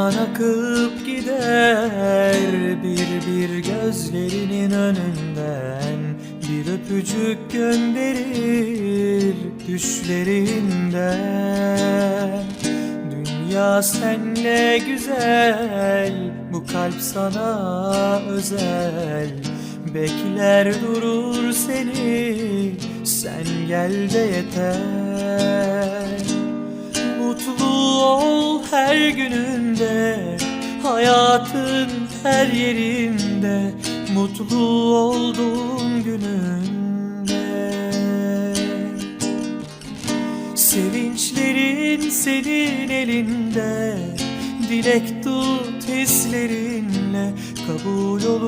Zaman akıp gider bir bir gözlerinin önünden. Bir öpücük gönderir düşlerinden. Dünya senle güzel bu kalp sana özel. Bekler durur seni sen gel de yeter Mutlu ol her gününde Hayatın her yerinde Mutlu olduğun gününde. Sevinçlerin senin elinde Dilek tut hislerinle Kabul olur